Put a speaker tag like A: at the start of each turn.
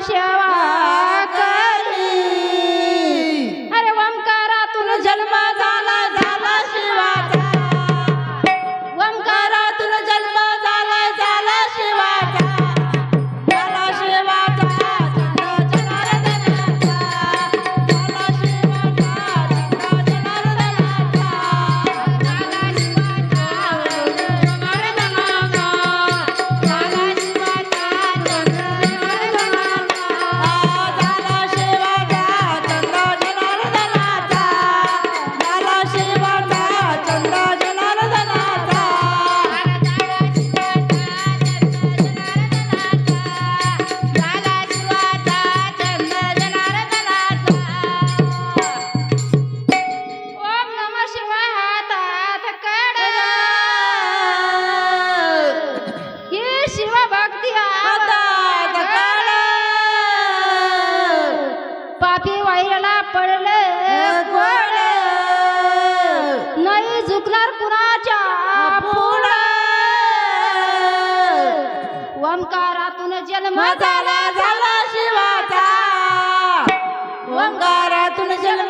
A: Russia. जन्म झाला झाला शिवाचा. ओंकारातून जन्म